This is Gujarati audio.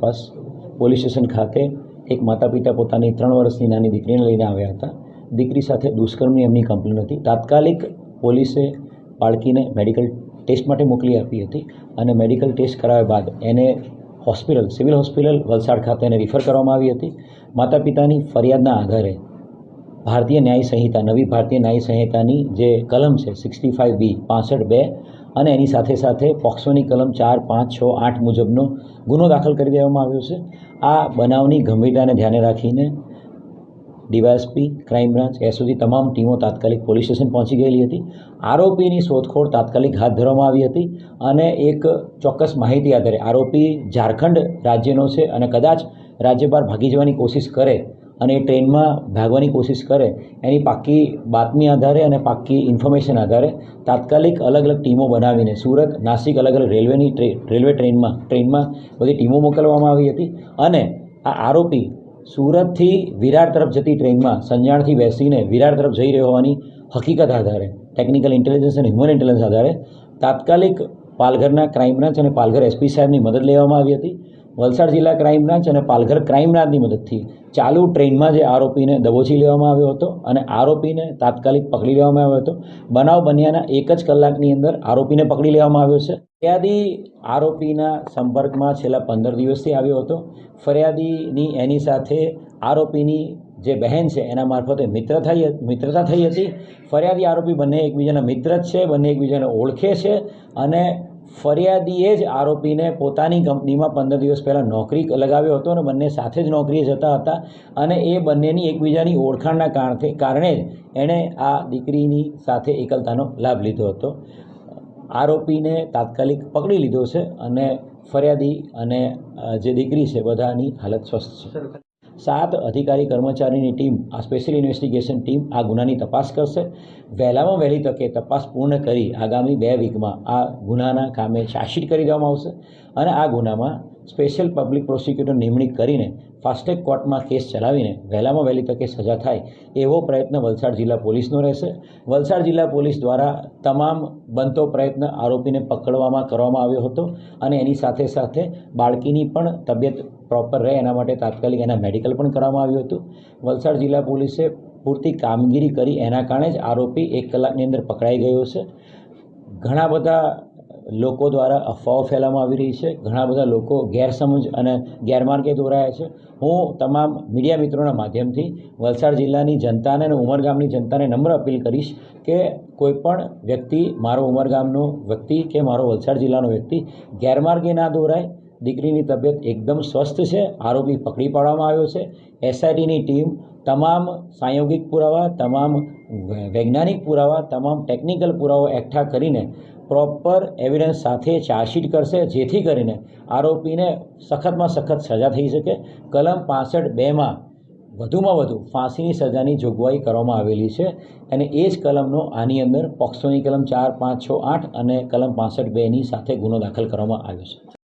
આસપાસ પોલીસ સ્ટેશન ખાતે એક માતા પિતા પોતાની ત્રણ વર્ષની નાની દીકરીને લઈને આવ્યા હતા. દીકરી સાથે દુષ્કર્મની એમની કમ્પ્લેન હતી. તાત્કાલિક પોલીસે બાળકીને મેડિકલ ટેસ્ટ માટે મોકલી આપી હતી અને મેડિકલ ટેસ્ટ કરાવ્યા બાદ એને હોસ્પિટલ સિવિલ હોસ્પિટલ વલસાડ ખાતે એને રિફર કરવામાં આવી હતી. માતા પિતાની ફરિયાદના આધારે ભારતીય ન્યાય સંહિતા, નવી ભારતીય ન્યાય સંહિતાની જે કલમ છે સિક્સટી ફાઇવ બી પાસઠ બે અને એની સાથે સાથે પોક્સોની કલમ ચાર, પાંચ, છ, આઠ મુજબનો ગુનો દાખલ કરી દેવામાં આવ્યો છે. આ બનાવની ગંભીરતાને ધ્યાને રાખીને ડીવાયએસપી, ક્રાઇમ બ્રાન્ચ એસઓજી તમામ ટીમો તાત્કાલિક પોલીસ સ્ટેશન પહોંચી ગયેલી હતી. આરોપીની શોધખોળ તાત્કાલિક હાથ ધરવામાં આવી હતી અને એક ચોક્કસ માહિતી આધારે આરોપી ઝારખંડ રાજ્યનો છે અને કદાચ રાજ્ય ભાગી જવાની કોશિશ કરે અને એ ટ્રેનમાં ભાગવાની કોશિશ કરે, એની પાક્કી બાતમી આધારે અને પાક્કી ઇન્ફોર્મેશન આધારે તાત્કાલિક અલગ અલગ ટીમો બનાવીને, સુરત, નાસિક અલગ અલગ રેલવેની રેલવે ટ્રેનમાં ટ્રેનમાં બધી ટીમો મોકલવામાં આવી હતી. અને આ આરોપી સુરતથી વિરાર તરફ જતી ટ્રેનમાં સંજાણથી બેસીને વિરાર તરફ જઈ રહ્યો હોવાની હકીકત આધારે, ટેકનિકલ ઇન્ટેલિજન્સ અને હ્યુમન ઇન્ટેલિજન્સ આધારે તાત્કાલિક પાલઘરના ક્રાઇમ બ્રાન્ચ અને પાલઘર એસપી સાહેબની મદદ લેવામાં આવી હતી. વલસાડ જિલ્લા ક્રાઇમ બ્રાન્ચ અને પાલઘર ક્રાઇમ બ્રાન્ચની મદદથી ચાલુ ટ્રેનમાં જે આરોપીને દબોચી લેવામાં આવ્યો હતો અને આરોપીને તાત્કાલિક પકડી લેવામાં આવ્યો હતો. બનાવ બન્યાના એક જ કલાકની અંદર આરોપીને પકડી લેવામાં આવ્યો છે. ફરિયાદી આરોપીના સંપર્કમાં છેલ્લા પંદર દિવસથી આવ્યો હતો. ફરિયાદીની એની સાથે આરોપીની જે બહેન છે એના મારફતે મિત્ર થઈ મિત્રતા થઈ હતી. ફરિયાદી આરોપી બંને એકબીજાના મિત્ર જ છે, બંને એકબીજાને ઓળખે છે અને ફરિયાદીએ જ આરોપીને પોતાની કંપનીમાં પંદર દિવસ પહેલાં નોકરી લગાવ્યો હતો અને બંને સાથે જ નોકરીએ જતા હતા અને એ બંનેની એકબીજાની ઓળખાણના કારણે કારણે જ એણે આ દીકરીની સાથે એકલતાનો લાભ લીધો હતો. આરોપીને તાત્કાલિક પકડી લીધો છે અને ફરિયાદી અને જે દીકરી છે બધાની હાલત સ્વસ્થ છે. સાત અધિકારી કર્મચારીની ટીમ, આ સ્પેશિયલ ઇન્વેસ્ટિગેશન ટીમ આ ગુનાની તપાસ કરશે. વહેલામાં વહેલી તકે તપાસ પૂર્ણ કરી આગામી બે વીકમાં આ ગુનાના કામે ચાર્જશીટ કરી દેવામાં આવશે અને આ ગુનામાં સ્પેશિયલ પબ્લિક પ્રોસિક્યુટર નિમણૂક કરીને ફાસ્ટેગ કોર્ટમાં કેસ ચલાવીને વહેલામાં વહેલી તકે સજા થાય એવો પ્રયત્ન વલસાડ જિલ્લા પોલીસનો રહેશે. વલસાડ જિલ્લા પોલીસ દ્વારા તમામ બનતો પ્રયત્ન આરોપીને પકડવામાં કરવામાં આવ્યો હતો અને એની સાથે સાથે બાળકીની પણ તબિયત પ્રોપર રહે એના માટે તાત્કાલિક એના મેડિકલ પણ કરવામાં આવ્યું હતું. વલસાડ જિલ્લા પોલીસે પૂરતી કામગીરી કરી એના કારણે જ આરોપી એક કલાકની અંદર પકડાઈ ગયો છે. ઘણા બધા લોકો દ્વારા અફવાઓ ફેલાવવામાં આવી રહી છે. ઘણા બધા લોકો ગેરસમજ અને ગેરમાર્ગે દોરાયા છે. હું તમામ મીડિયા મિત્રોના માધ્યમથી વલસાડ જિલ્લાની જનતાને અને ઉમરગામની જનતાને નમ્ર અપીલ કરીશ કે કોઈપણ વ્યક્તિ, મારો ઉમરગામનો વ્યક્તિ કે મારો વલસાડ જિલ્લાનો વ્યક્તિ ગેરમાર્ગે ના દોરાય, દીકરીની તબિયત એકદમ સ્વસ્થ છે, આરોપી પકડી પાડવામાં આવ્યો છે. એસઆઈટીની ટીમ તમામ સાંયોગિક પુરાવા, તમામ વૈજ્ઞાનિક પુરાવા, તમામ ટેકનિકલ પુરાવા એકઠા કરીને પ્રોપર એવિડન્સ સાથે ચાર્જશીટ કરશે, જેથી કરીને આરોપીને સખતમાં સખત સજા થઈ શકે. કલમ પાસઠ બેમાં વધુમાં વધુ ફાંસીની સજાની જોગવાઈ કરવામાં આવેલી છે અને એ જ કલમનો આની અંદર પોક્સોની કલમ ચાર, પાંચ, છ, આઠ અને કલમ પાસઠ બેની સાથે ગુનો દાખલ કરવામાં આવ્યો છે.